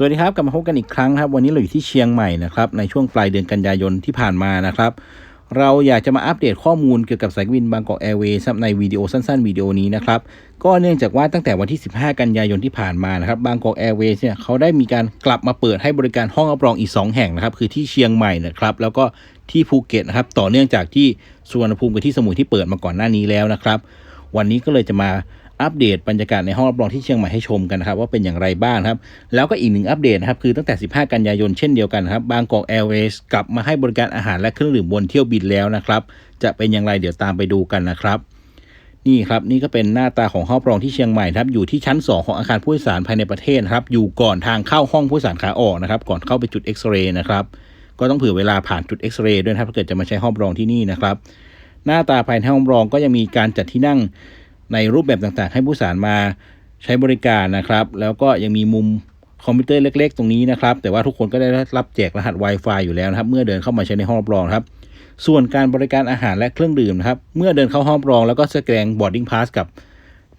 สวัสดีครับกลับมาพบกันอีกครั้งครับ วันนี้เราอยู่ที่เชียงใหม่นะครับในช่วงปลายเดือนกันยายนที่ผ่านมานะครับ เราอยากจะมาอัปเดตข้อมูลเกี่ยวกับสายการบินบางกอกแอร์เวย์ในวิดีโอสั้นๆวิดีโอนี้นะครับก็เนื่องจากว่าตั้งแต่วันที่ 15 กันยายนที่ผ่านมานะครับบางกอกแอร์เวย์เนี่ยเขาได้มีการกลับมาเปิดให้บริการห้องรับรองอีก 2 แห่งนะครับคือที่เชียงใหม่นะครับแล้วก็ที่ภูเก็ตนะครับต่อเนื่องจากที่สุวรรณภูมิกับที่สมุยที่เปิดมาก่อนหน้านี้แล้วนะครับวันนี้ก็เลยจะมา อัปเดตบรรยากาศในห้องรับรองที่เชียงใหม่ให้ชมกันนะครับว่าเป็นอย่างไรบ้างครับแล้วก็อีกหนึ่งอัปเดตนะครับคือตั้งแต่ 15 กันยายนเช่นเดียวกันครับบางกอกแอร์เวย์กลับมาให้บริการอาหารและเครื่องดื่มบนเที่ยวบินแล้วนะครับจะเป็นอย่างไรเดี๋ยวตามไปดูกันนะครับนี่ครับนี่ก็เป็นหน้าตาของห้องรับรองที่เชียงใหม่ครับอยู่ที่ชั้น 2 ของอาคารผู้โดยสารภายในประเทศครับอยู่ก่อนทางเข้าห้องผู้โดยสารขาออกนะครับก่อนเข้าไปจุดเอ็กซเรย์นะครับก็ต้องเผื่อเวลาผ่านจุดเอ็กซเรย์ด้วยครับถ้าเกิดจะมาใช้ห้องรับรองที่นี่นะครับหน้าตาภายในห้องรองก็ยังมีการจัดที่นั่ง ในรูปแบบต่างๆ ให้ผู้สารมาใช้บริการนะครับ แล้วก็ยังมีมุมคอมพิวเตอร์เล็ก ๆ ตรงนี้นะครับ แต่ว่าทุกคนก็ได้รับแจกรหัส Wi-Fi อยู่แล้วนะครับ เมื่อเดินเข้ามาใช้ในห้องรับรองครับ ส่วนการบริการอาหารและเครื่องดื่มนะครับ เมื่อเดินเข้าห้องรับรอง แล้วก็สแกน boarding pass กับ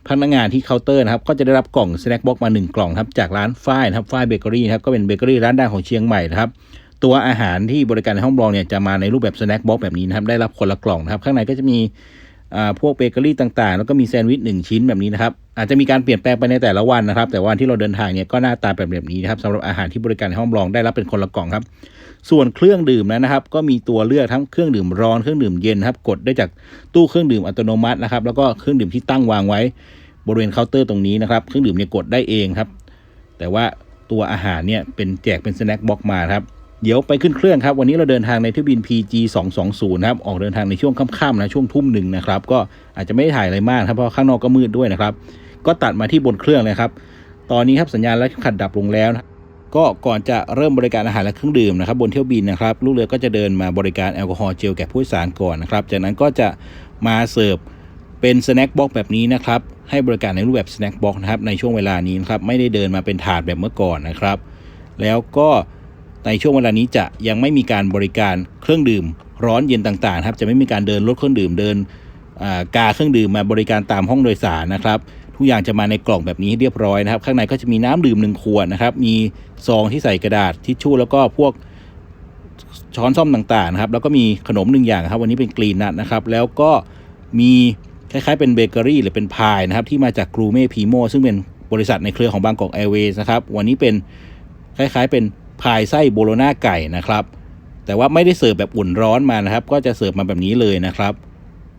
พนักงานที่เคาน์เตอร์นะครับ ก็จะได้รับกล่องสแน็คบ็อกมา 1 กล่องครับ จากร้านฝ้ายนะครับฝ้ายเบเกอรี่นะครับ ก็เป็นเบเกอรี่ร้านดังของเชียงใหม่นะครับ ตัวอาหารที่บริการในห้องรองเนี่ยจะมาในรูปแบบสแน็คบ็อกแบบนี้นะครับ ได้รับคนละกล่องนะครับ ข้างในก็จะมี พวกเบเกอรี่ต่างๆ แล้วก็มีแซนด์วิชหนึ่งชิ้นแบบนี้นะครับ อาจจะมีการเปลี่ยนแปลงไปในแต่ละวันนะครับ แต่วันที่เราเดินทางเนี่ยก็หน้าตาแบบแบบนี้นะครับสำหรับอาหารที่บริการในห้องรองได้รับเป็นคนละกล่องครับ ส่วนเครื่องดื่มนะครับ ก็มีตัวเลือกทั้งเครื่องดื่มร้อนเครื่องดื่มเย็นนะครับ กดได้จากตู้เครื่องดื่มอัตโนมัตินะครับ แล้วก็เครื่องดื่มที่ตั้งวางไว้ บริเวณเคาน์เตอร์ตรงนี้นะครับ เครื่องดื่มเนี่ยกดได้เองครับ แต่ว่าตัวอาหารเนี่ยเป็นแจกเป็นสแน็คบ็อกมาครับ เดี๋ยวไปขึ้นเครื่องครับ วันนี้เราเดินทางในเที่ยวบิน PG 220ครับ ออกเดินทางในช่วงค่ำๆนะช่วงทุ่มหนึ่งนะครับ ก็อาจจะไม่ได้ถ่ายอะไรมากครับเพราะข้างนอกก็มืดด้วยนะครับ ก็ตัดมาที่บนเครื่องเลยครับ ตอนนี้ครับสัญญาณและขัดดับลงแล้วนะก็ก่อนจะเริ่มบริการอาหารและเครื่องดื่มนะครับบนเที่ยวบินนะครับลูกเรือก็จะเดินมาบริการแอลกอฮอล์เจลแก่ผู้โดยสารก่อนนะครับ จากนั้นก็จะมาเสิร์ฟเป็นสแน็คบ็อกแบบนี้นะครับให้บริการในรูปแบบสแน็คบ็อกนะครับในช่วงเวลานี้นครับไม่ได้เดินมาเป็นถาดแบบเมื่อก่อนนะครับ แล้วก็ ในช่วงเวลานี้จะยังไม่มีการบริการเครื่องดื่ม ร้อนเย็นต่างๆครับจะไม่มีการเดินรถเครื่องดื่มเดินกาเครื่องดื่มมาบริการตามห้องโดยสารนะครับทุกอย่างจะมาในกล่องแบบนี้เรียบร้อยนะครับ ข้างในก็จะมีน้ำดื่มหนึ่งขวดนะครับ มีซองที่ใส่กระดาษทิชชู่แล้วก็พวกช้อนซ่อมต่างๆนะครับแล้วก็มีขนมหนึ่งอย่างครับวันนี้เป็นกรีนนัทนะครับแล้วก็มีคล้ายๆเป็นเบเกอรี่หรือเป็นพายนะครับที่มาจากกรูเม่พีโมซึ่งเป็นบริษัทในเครือของบางกอกแอร์เวย์นะครับวันนี้เป็นคล้ายๆเป็น พายไส้โบโลนาไก่นะครับ แต่ว่าไม่ได้เสิร์ฟแบบอุ่นร้อนมานะครับ ก็จะเสิร์ฟมาแบบนี้เลยนะครับ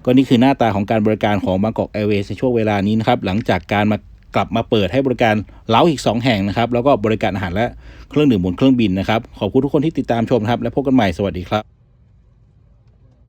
ก็นี่คือหน้าตาของการบริการของบางกอกแอร์เวย์ในช่วงเวลานี้นะครับ หลังจากการมากลับมาเปิดให้บริการเล้าอีก 2 แห่งนะครับ แล้วก็บริการอาหารและเครื่องดื่มบนเครื่องบินนะครับ ขอบคุณทุกคนที่ติดตามชมครับ และพบกันใหม่สวัสดีครับ